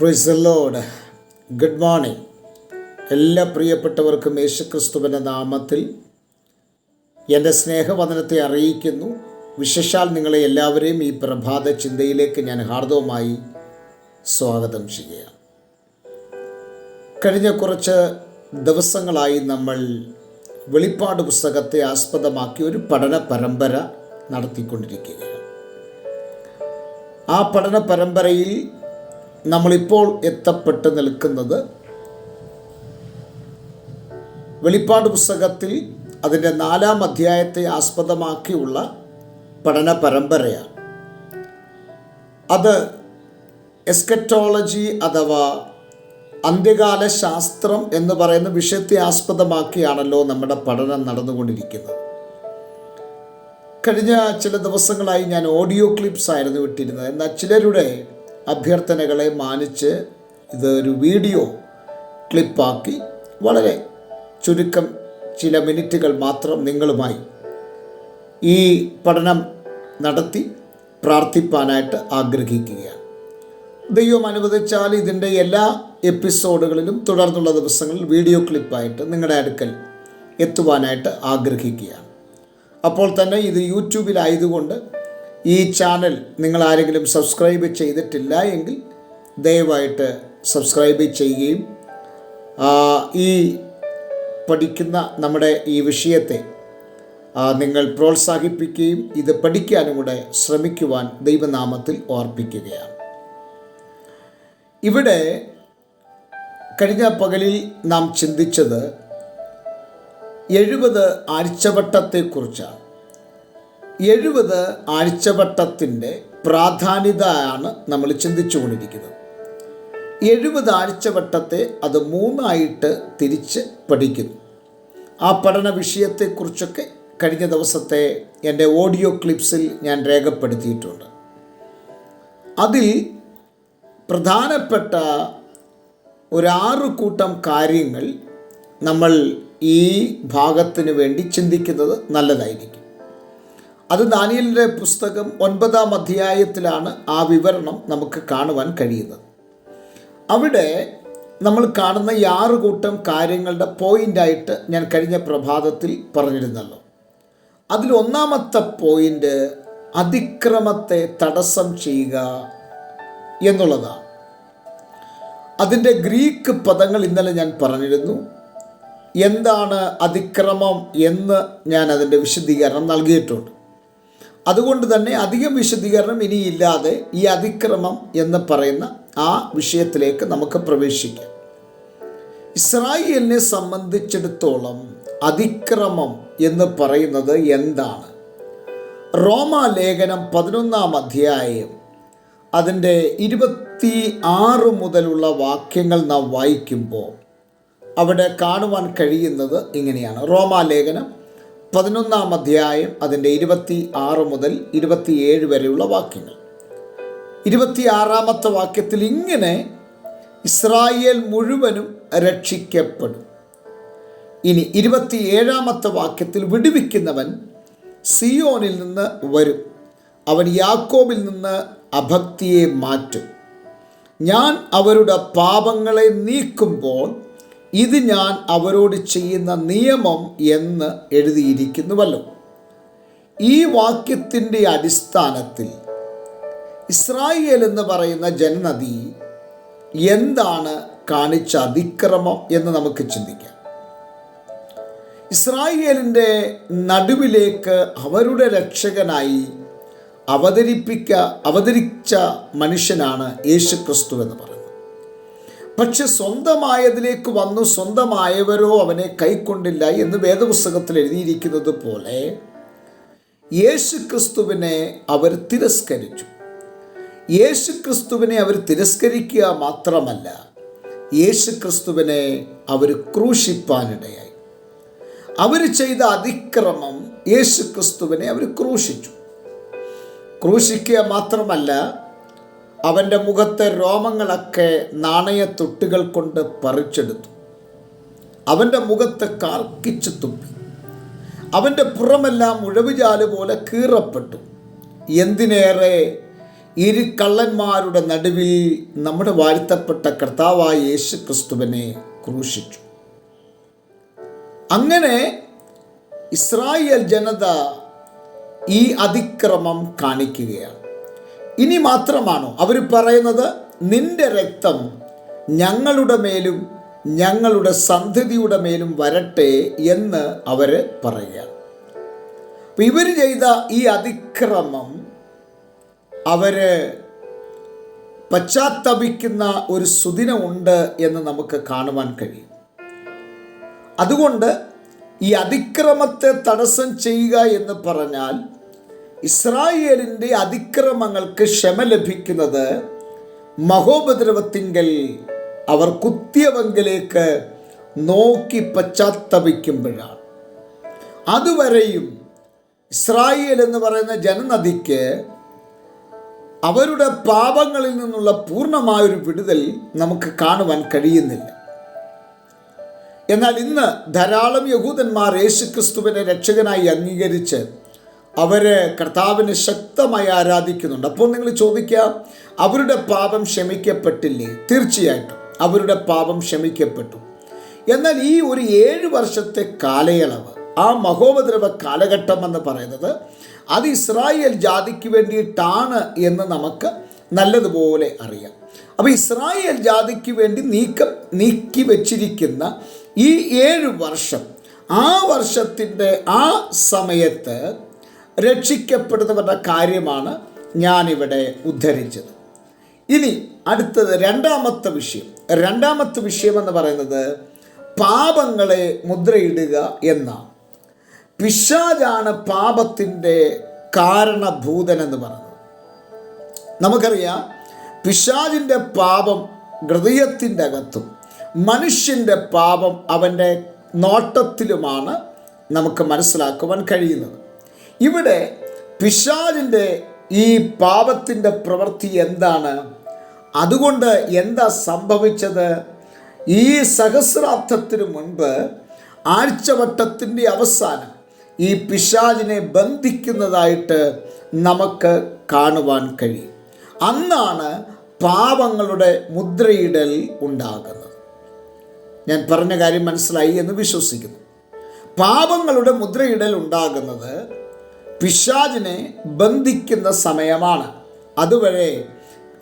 പ്രിസലോഡ് good morning എല്ലാ പ്രിയപ്പെട്ടവർക്കും യേശുക്രിസ്തുവിന്റെ നാമത്തിൽ എന്റെ സ്നേഹവദനത്തെ അറിയിക്കുന്നു. വിശേഷാൽ നിങ്ങളെ എല്ലാവരെയും ഈ പ്രഭാത ചിന്തയിലേക്ക് ഞാൻ ഹാർദവുമായി സ്വാഗതം ചെയ്യുകയാണ്. കഴിഞ്ഞ കുറച്ച് ദിവസങ്ങളായി നമ്മൾ വെളിപ്പാട് പുസ്തകത്തെ ആസ്പദമാക്കി ഒരു പഠന പരമ്പര നടത്തിക്കൊണ്ടിരിക്കുകയാണ്. ആ പഠന പരമ്പരയിൽ നമ്മളിപ്പോൾ എത്തപ്പെട്ട് നിൽക്കുന്നത് വെളിപ്പാട് പുസ്തകത്തിൽ അതിന്റെ നാലാം അധ്യായത്തെ ആസ്പദമാക്കിയുള്ള പഠന പരമ്പരയാണ്. അത് എസ്കറ്റോളജി അഥവാ അന്ത്യകാല ശാസ്ത്രം എന്ന് പറയുന്ന വിഷയത്തെ ആസ്പദമാക്കിയാണല്ലോ നമ്മുടെ പഠനം നടന്നുകൊണ്ടിരിക്കുന്നത്. കഴിഞ്ഞ ചില ദിവസങ്ങളായി ഞാൻ ഓഡിയോ ക്ലിപ്സ് ആയിരുന്നു വിട്ടിരുന്നത് എന്നാൽ ചിലരുടെ അഭ്യർത്ഥനകളെ മാനിച്ച് ഇതൊരു വീഡിയോ ക്ലിപ്പാക്കി വളരെ ചുരുക്കം ചില മിനിറ്റുകൾ മാത്രം നിങ്ങളുമായി ഈ പഠനം നടത്തി പ്രാർത്ഥിപ്പാനായിട്ട് ആഗ്രഹിക്കുകയാണ്. ദൈവം അനുവദിച്ചാൽ ഇതിന്റെ എല്ലാ എപ്പിസോഡുകളിലും തുടർന്നുള്ള ദിവസങ്ങളിൽ വീഡിയോ ക്ലിപ്പായിട്ട് നിങ്ങളുടെ അടുക്കൽ എത്തുവാനായിട്ട് ആഗ്രഹിക്കുകയാണ്. അപ്പോൾ തന്നെ ഇത് യൂട്യൂബിലായതുകൊണ്ട് ഈ ചാനൽ നിങ്ങൾ ആരെങ്കിലും സബ്സ്ക്രൈബ് ചെയ്തിട്ടില്ല എങ്കിൽ ദയവായിട്ട് സബ്സ്ക്രൈബ് ചെയ്യുകയും ഈ പഠിക്കുന്ന നമ്മുടെ ഈ വിഷയത്തെ നിങ്ങൾ പ്രോത്സാഹിപ്പിക്കുകയും ഇത് പഠിക്കാനും കൂടെ ശ്രമിക്കുവാൻ ദൈവനാമത്തിൽ ഓർപ്പിക്കുകയാണ്. ഇവിടെ കഴിഞ്ഞ പകലിൽ നാം ചിന്തിച്ചത് എഴുപത് ആഴ്ചവട്ടത്തെക്കുറിച്ചാണ്. എഴുപത് ആഴ്ചവട്ടത്തിന്റെ പ്രാധാന്യതയാണ് നമ്മൾ ചിന്തിച്ചു കൊണ്ടിരിക്കുന്നത് എഴുപത് ആഴ്ചവട്ടത്തെ അത് മൂന്നായിട്ട് തിരിച്ച് പഠിക്കുന്നു. ആ പഠന വിഷയത്തെക്കുറിച്ചൊക്കെ കഴിഞ്ഞ ദിവസത്തെ എന്റെ ഓഡിയോ ക്ലിപ്സിൽ ഞാൻ രേഖപ്പെടുത്തിയിട്ടുണ്ട്. അതിൽ പ്രധാനപ്പെട്ട ഒരാറ് കൂട്ടം കാര്യങ്ങൾ നമ്മൾ ഈ ഭാഗത്തിന് വേണ്ടി ചിന്തിക്കുന്നത് നല്ലതായിരിക്കും. അത് ദാനിയലിന്റെ പുസ്തകം ഒൻപതാം അധ്യായത്തിലാണ് ആ വിവരണം നമുക്ക് കാണുവാൻ കഴിയുന്നത്. അവിടെ നമ്മൾ കാണുന്ന ഈ ആറ് കൂട്ടം കാര്യങ്ങളുടെ പോയിന്റായിട്ട് ഞാൻ കഴിഞ്ഞ പ്രഭാതത്തിൽ പറഞ്ഞിരുന്നല്ലോ. അതിൽ ഒന്നാമത്തെ പോയിന്റ് അതിക്രമത്തെ തടസ്സം ചെയ്യുക എന്നുള്ളതാണ്. അതിന്റെ ഗ്രീക്ക് പദങ്ങൾ ഇന്നലെ ഞാൻ പറഞ്ഞിരുന്നു. എന്താണ് അതിക്രമം എന്ന് ഞാൻ അതിന്റെ വിശദീകരണം നൽകിയിട്ടുണ്ട്. അതുകൊണ്ട് തന്നെ അധികം വിശദീകരണം ഇനിയില്ലാതെ ഈ അതിക്രമം എന്ന് പറയുന്ന ആ വിഷയത്തിലേക്ക് നമുക്ക് പ്രവേശിക്കാം. ഇസ്രായേലിനെ സംബന്ധിച്ചിടത്തോളം അതിക്രമം എന്ന് പറയുന്നത് എന്താണ്? റോമാലേഖനം പതിനൊന്നാം അധ്യായം അതിന്റെ ഇരുപത്തി ആറ് മുതലുള്ള വാക്യങ്ങൾ നാം വായിക്കുമ്പോൾ അവിടെ കാണുവാൻ കഴിയുന്നത് ഇങ്ങനെയാണ്. റോമാലേഖനം പതിനൊന്നാം അധ്യായം അതിന്റെ ഇരുപത്തി ആറ് മുതൽ ഇരുപത്തിയേഴ് വരെയുള്ള വാക്യങ്ങൾ. ഇരുപത്തിയാറാമത്തെ വാക്യത്തിൽ ഇങ്ങനെ ഇസ്രായേൽ മുഴുവനും രക്ഷിക്കപ്പെടും. ഇനി ഇരുപത്തിയേഴാമത്തെ വാക്യത്തിൽ വിടുവിക്കുന്നവൻ സിയോനിൽ നിന്ന് വരും. അവൻ യാക്കോബിൽ നിന്ന് അഭക്തിയെ മാറ്റും. ഞാൻ അവരുടെ പാപങ്ങളെ നീക്കുമ്പോൾ ഇത് ഞാൻ അവരോട് ചെയ്യുന്ന നിയമം എന്ന് എഴുതിയിരിക്കുന്നുവല്ലോ. ഈ വാക്യത്തിന്റെ അടിസ്ഥാനത്തിൽ ഇസ്രായേൽ എന്ന് പറയുന്ന ജനനദി എന്താണ് കാണിച്ച അതിക്രമം എന്ന് നമുക്ക് ചിന്തിക്കാം. ഇസ്രായേലിന്റെ നടുവിലേക്ക് അവരുടെ രക്ഷകനായി അവതരിപ്പിക്ക അവതരിച്ച മനുഷ്യനാണ് യേശു ക്രിസ്തു എന്ന് പറയുന്നത്. പക്ഷെ സ്വന്തമായതിലേക്ക് വന്നു സ്വന്തമായവരോ അവനെ കൈക്കൊണ്ടില്ല എന്ന് വേദപുസ്തകത്തിൽ എഴുതിയിരിക്കുന്നത് പോലെ യേശു ക്രിസ്തുവിനെ അവർ തിരസ്കരിച്ചു. യേശു ക്രിസ്തുവിനെ അവർ തിരസ്കരിക്കുക മാത്രമല്ല യേശു ക്രിസ്തുവിനെ അവർ ക്രൂശിപ്പാനിടയായി. അവർ ചെയ്ത അതിക്രമം യേശു ക്രിസ്തുവിനെ അവർ ക്രൂശിച്ചു. ക്രൂശിക്കുക മാത്രമല്ല അവന്റെ മുഖത്തെ രോമങ്ങളൊക്കെ നാണയത്തൊട്ടുകൾ കൊണ്ട് പറിച്ചെടുത്തു. അവന്റെ മുഖത്തെ കാർക്കിച്ചു തുപ്പി. അവന്റെ പുറമെല്ലാം ഉഴവുചാൽ പോലെ കീറപ്പെട്ടു. എന്തിനേറെ ഇരു കള്ളന്മാരുടെ നടുവിൽ നമ്മുടെ വാഴ്ത്തപ്പെട്ട കർത്താവായ യേശു ക്രിസ്തുവിനെ ക്രൂശിച്ചു. അങ്ങനെ ഇസ്രായേൽ ജനത ഈ അതിക്രമം കാണിക്കുകയാണ്. ഇനി മാത്രമാണോ അവർ പറയുന്നത്? നിന്റെ രക്തം ഞങ്ങളുടെ മേലും ഞങ്ങളുടെ സന്തതിയുടെ മേലും വരട്ടെ എന്ന് അവർ പറയുക ഇവർ ചെയ്ത ഈ അതിക്രമം അവർ പശ്ചാത്തപിക്കുന്ന ഒരു സുദിനമുണ്ട് എന്ന് നമുക്ക് കാണുവാൻ കഴിയും. അതുകൊണ്ട് ഈ അതിക്രമത്തെ തടസ്സം ചെയ്യുക എന്ന് പറഞ്ഞാൽ ഇസ്രായേലിന്റെ അതിക്രമങ്ങൾക്ക് ക്ഷമ ലഭിക്കുന്നത് മഹോപദ്രവത്തിങ്കൽ അവർ കുത്തിയവങ്കിലേക്ക് നോക്കി പശ്ചാത്തപിക്കുമ്പോഴാണ്. അതുവരെയും ഇസ്രായേൽ എന്ന് പറയുന്ന ജനനദിക്ക് അവരുടെ പാപങ്ങളിൽ നിന്നുള്ള പൂർണമായൊരു വിടുതൽ നമുക്ക് കാണുവാൻ കഴിയുന്നില്ല. എന്നാൽ ഇന്ന് ധാരാളം യഹൂദന്മാർ യേശുക്രിസ്തുവിനെ രക്ഷകനായി അംഗീകരിച്ച് അവർ കർത്താവിനെ ശക്തമായി ആരാധിക്കുന്നുണ്ട്. അപ്പോൾ നിങ്ങൾ ചോദിക്കുക അവരുടെ പാപം ക്ഷമിക്കപ്പെട്ടില്ലേ? തീർച്ചയായിട്ടും അവരുടെ പാപം ക്ഷമിക്കപ്പെട്ടു. എന്നാൽ ഈ ഒരു ഏഴ് വർഷത്തെ കാലയളവ് ആ മഹോപദ്രവ കാലഘട്ടം എന്ന് പറയുന്നത് അത് ഇസ്രായേൽ ജാതിക്ക് വേണ്ടിയിട്ടാണ് എന്ന് നമുക്ക് നല്ലതുപോലെ അറിയാം. അപ്പോൾ ഇസ്രായേൽ ജാതിക്ക് വേണ്ടി നീക്കം നീക്കി വച്ചിരിക്കുന്ന ഈ ഏഴ് വർഷം ആ വർഷത്തിന്റെ ആ സമയത്ത് രക്ഷിക്കപ്പെടുന്നവരുടെ കാര്യമാണ് ഞാനിവിടെ ഉദ്ധരിച്ചത്. ഇനി അടുത്തത് രണ്ടാമത്തെ വിഷയം. രണ്ടാമത്തെ വിഷയം എന്ന് പറയുന്നത് പാപങ്ങളെ മുദ്രയിടുക എന്നാണ്. പിശാജാണ് പാപത്തിന്റെ കാരണഭൂതൻ എന്ന് പറയുന്നത്. നമുക്കറിയാം പിശാജിന്റെ പാപം ഹൃദയത്തിന്റെ അകത്തും മനുഷ്യന്റെ പാപം അവന്റെ നോട്ടത്തിലുമാണ് നമുക്ക് മനസ്സിലാക്കുവാൻ കഴിയുന്നത്. ഇവിടെ പിശാജിന്റെ ഈ പാപത്തിന്റെ പ്രവൃത്തി എന്താണ്? അതുകൊണ്ട് എന്താ സംഭവിച്ചത്? ഈ സഹസ്രാർത്ഥത്തിന് മുൻപ് ആഴ്ചവട്ടത്തിന്റെ അവസാനം ഈ പിശാജിനെ ബന്ധിക്കുന്നതായിട്ട് നമുക്ക് കാണുവാൻ കഴിയും. അന്നാണ് പാപങ്ങളുടെ മുദ്രയിടൽ ഉണ്ടാകുന്നത്. ഞാൻ പറഞ്ഞ കാര്യം മനസ്സിലായി എന്ന് വിശ്വസിക്കുന്നു. പാപങ്ങളുടെ മുദ്രയിടൽ ഉണ്ടാകുന്നത് പിശാജിനെ ബന്ധിക്കുന്ന സമയമാണ്. അതുവരെ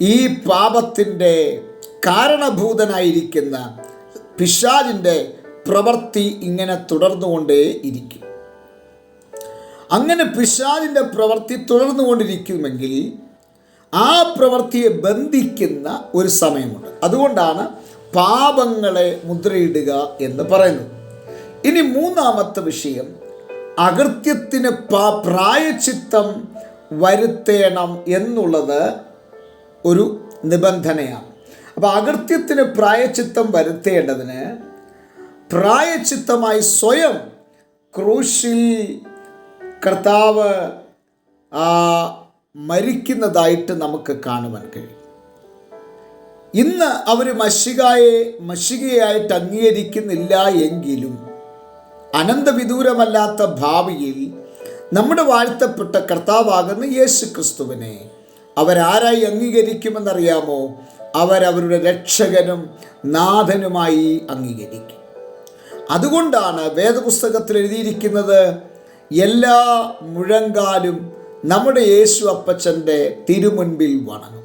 ഈ പാപത്തിന്റെ കാരണഭൂതനായിരിക്കുന്ന പിശാജിന്റെ പ്രവൃത്തി ഇങ്ങനെ തുടർന്നുകൊണ്ടേ ഇരിക്കും. അങ്ങനെ പിശാജിന്റെ പ്രവൃത്തി തുടർന്നുകൊണ്ടിരിക്കുമെങ്കിൽ ആ പ്രവൃത്തിയെ ബന്ധിക്കുന്ന ഒരു സമയമുണ്ട്. അതുകൊണ്ടാണ് പാപങ്ങളെ മുദ്രയിടുക എന്ന് പറയുന്നത്. ഇനി മൂന്നാമത്തെ വിഷയം അകൃത്യത്തിന് പ്രായച്ചിത്തം വരുത്തേണം എന്നുള്ളത് ഒരു നിബന്ധനയാണ്. അപ്പോൾ അകൃത്യത്തിന് പ്രായച്ചിത്തം വരുത്തേണ്ടതിന് പ്രായച്ചിത്തമായി സ്വയം ക്രൂശിൽ കർത്താവ് മരിക്കുന്നതായിട്ട് നമുക്ക് കാണുവാൻ കഴിയും. ഇന്ന് അവർ മഷികായെ മഷികയായിട്ട് അംഗീകരിക്കുന്നില്ല എങ്കിലും അനന്തവിദൂരമല്ലാത്ത ഭാവിയിൽ നമ്മുടെ വാഴ്ത്തപ്പെട്ട കർത്താവാകുന്ന യേശു ക്രിസ്തുവിനെ അവരാരായി അംഗീകരിക്കുമെന്നറിയാമോ? അവരവരുടെ രക്ഷകനും നാഥനുമായി അംഗീകരിക്കും. അതുകൊണ്ടാണ് വേദപുസ്തകത്തിൽ എഴുതിയിരിക്കുന്നത് എല്ലാ മുഴങ്കാലും നമ്മുടെ യേശു അപ്പച്ചന്റെ തിരുമുൻപിൽ വണങ്ങും.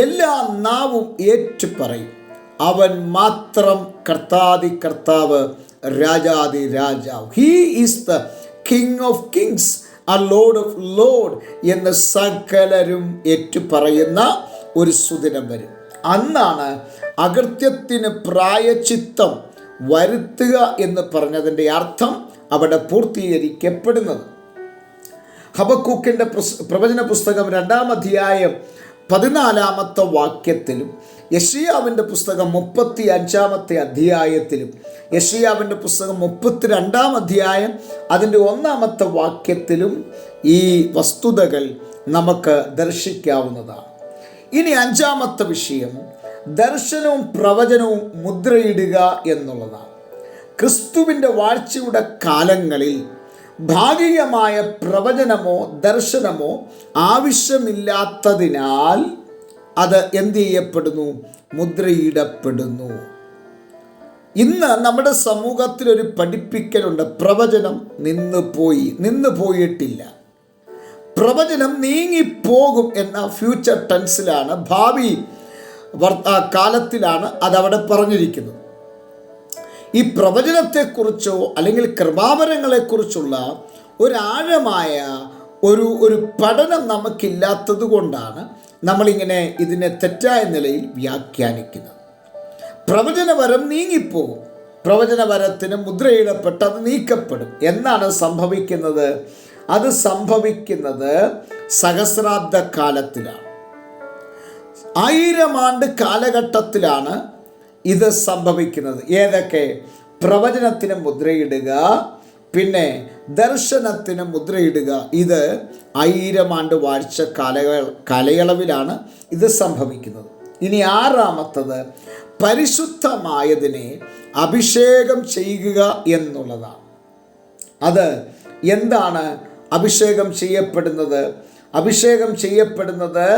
എല്ലാ നാവും ഏറ്റുപറയും. അവൻ മാത്രം കർത്താതി കർത്താവ് രാജാതി രാജാവ്. He is the king of kings a lord of lord എന്ന് സകലരും ഏറ്റുപറയുന്ന ഒരു സുദിനം വരും. അന്നാണ് അകൃത്യത്തിന് പ്രായചിത്തം വരുത്തുക എന്ന് പറഞ്ഞതിന്റെ അർത്ഥം അവിടെ പൂർത്തീകരിക്കപ്പെടുന്നത്. ഹബക്കൂക്കിന്റെ പ്രവചന പുസ്തകം രണ്ടാം അധ്യായം പതിനാലാമത്തെ വാക്യത്തിലും യഷിയാവിന്റെ പുസ്തകം മുപ്പത്തി അഞ്ചാമത്തെ അധ്യായത്തിലും യഷിയാവിന്റെ പുസ്തകം മുപ്പത്തിരണ്ടാം അധ്യായം അതിന്റെ ഒന്നാമത്തെ വാക്യത്തിലും ഈ വസ്തുതകൾ നമുക്ക് ദർശിക്കാവുന്നതാണ്. ഇനി അഞ്ചാമത്തെ വിഷയം ദർശനവും പ്രവചനവും മുദ്രയിടുക എന്നുള്ളതാണ്. ക്രിസ്തുവിന്റെ വാഴ്ചയുടെ കാലങ്ങളിൽ ഭാഗികമായ പ്രവചനമോ ദർശനമോ ആവശ്യമില്ലാത്തതിനാൽ അത് എന്ത് ചെയ്യപ്പെടുന്നു? മുദ്രയിടപ്പെടുന്നു. ഇന്ന് നമ്മുടെ സമൂഹത്തിൽ ഒരു പഠിപ്പിക്കലുണ്ട്. പ്രവചനം നിന്ന് പോയി. നിന്ന് പോയിട്ടില്ല. പ്രവചനം നീങ്ങിപ്പോകും എന്ന ഫ്യൂച്ചർ ടെൻസിലാണ് ഭാവി കാലത്തിലാണ് അതവിടെ പറഞ്ഞിരിക്കുന്നത്. ഈ പ്രവചനത്തെക്കുറിച്ചോ അല്ലെങ്കിൽ കൃപാവരങ്ങളെക്കുറിച്ചുള്ള ഒരാഴമായ ഒരു ഒരു പഠനം നമുക്കില്ലാത്തത് കൊണ്ടാണ് നമ്മളിങ്ങനെ ഇതിനെ തെറ്റായ നിലയിൽ വ്യാഖ്യാനിക്കുന്നത്. പ്രവചനവരം നീങ്ങിപ്പോകും പ്രവചനവരത്തിന് മുദ്രയിടപ്പെട്ട് അത് നീക്കപ്പെടും. എന്നാണ് സംഭവിക്കുന്നത്? അത് സംഭവിക്കുന്നത് സഹസ്രാബ്ദ കാലത്തിലാണ്. ആയിരം ആണ്ട് കാലഘട്ടത്തിലാണ് ഇത് സംഭവിക്കുന്നത്. ഏതൊക്കെ? പ്രവചനത്തിന് മുദ്രയിടുക പിന്നെ ദർശനത്തിന് മുദ്രയിടുക. ഇത് ആയിരം ആണ്ട് വാഴ്ച കാല കാലയളവിലാണ് ഇത് സംഭവിക്കുന്നത്. ഇനി ആറാമത്തത് പരിശുദ്ധമായതിനെ അഭിഷേകം ചെയ്യുക എന്നുള്ളതാണ്. അത് എന്താണ് അഭിഷേകം ചെയ്യപ്പെടുന്നത്? അഭിഷേകം ചെയ്യപ്പെടുന്നത്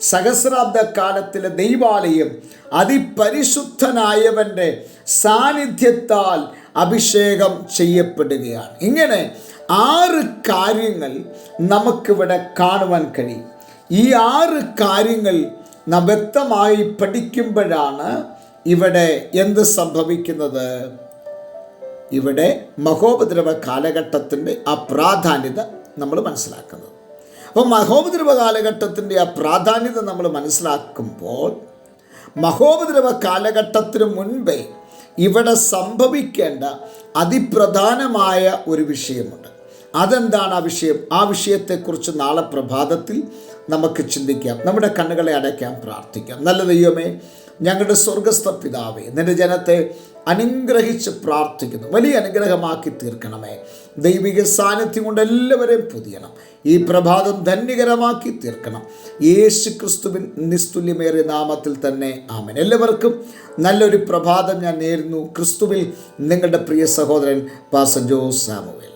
സഹസ്രാബ്ദ കാലത്തിലെ ദൈവാലയം അതിപരിശുദ്ധനായവന്റെ സാന്നിധ്യത്താൽ അഭിഷേകം ചെയ്യപ്പെടുകയാണ്. ഇങ്ങനെ ആറ് കാര്യങ്ങൾ നമുക്കിവിടെ കാണുവാൻ കഴിയും. ഈ ആറ് കാര്യങ്ങൾ നാം വ്യക്തമായി പഠിക്കുമ്പോഴാണ് ഇവിടെ എന്ത് സംഭവിക്കുന്നത്? ഇവിടെ മഹോപദ്രവ കാലഘട്ടത്തിന്റെ ആ പ്രാധാന്യത നമ്മൾ മനസ്സിലാക്കുന്നത്. അപ്പോൾ മഹോപദ്രവ കാലഘട്ടത്തിന്റെ ആ പ്രാധാന്യത നമ്മൾ മനസ്സിലാക്കുമ്പോൾ മഹോപദ്രവ കാലഘട്ടത്തിന് മുൻപേ ഇവിടെ സംഭവിക്കേണ്ട അതിപ്രധാനമായ ഒരു വിഷയമുണ്ട്. അതെന്താണ് ആ വിഷയം? ആ വിഷയത്തെക്കുറിച്ച് നാളെ പ്രഭാതത്തിൽ നമുക്ക് ചിന്തിക്കാം. നമ്മുടെ കണ്ണുകളെ അടയ്ക്കാൻ പ്രാർത്ഥിക്കാം. നല്ല ദൈവമേ ഞങ്ങളുടെ സ്വർഗസ്ഥ പിതാവേ നിന്റെ ജനത്തെ അനുഗ്രഹിച്ച് പ്രാർത്ഥിക്കുന്നു. വലിയ അനുഗ്രഹമാക്കി തീർക്കണമേ. ദൈവിക സാന്നിധ്യം കൊണ്ട് എല്ലാവരെയും പുതിയണം. ഈ പ്രഭാതം ധന്യകരമാക്കി തീർക്കണം. യേശു ക്രിസ്തുവിൻ നിസ്തുല്യമേറിയ നാമത്തിൽ തന്നെ ആമൻ. എല്ലാവർക്കും നല്ലൊരു പ്രഭാതം ഞാൻ നേരുന്നു. ക്രിസ്തുവിൽ നിങ്ങളുടെ പ്രിയ സഹോദരൻ പാസ ജോസ് സാമുവേൽ.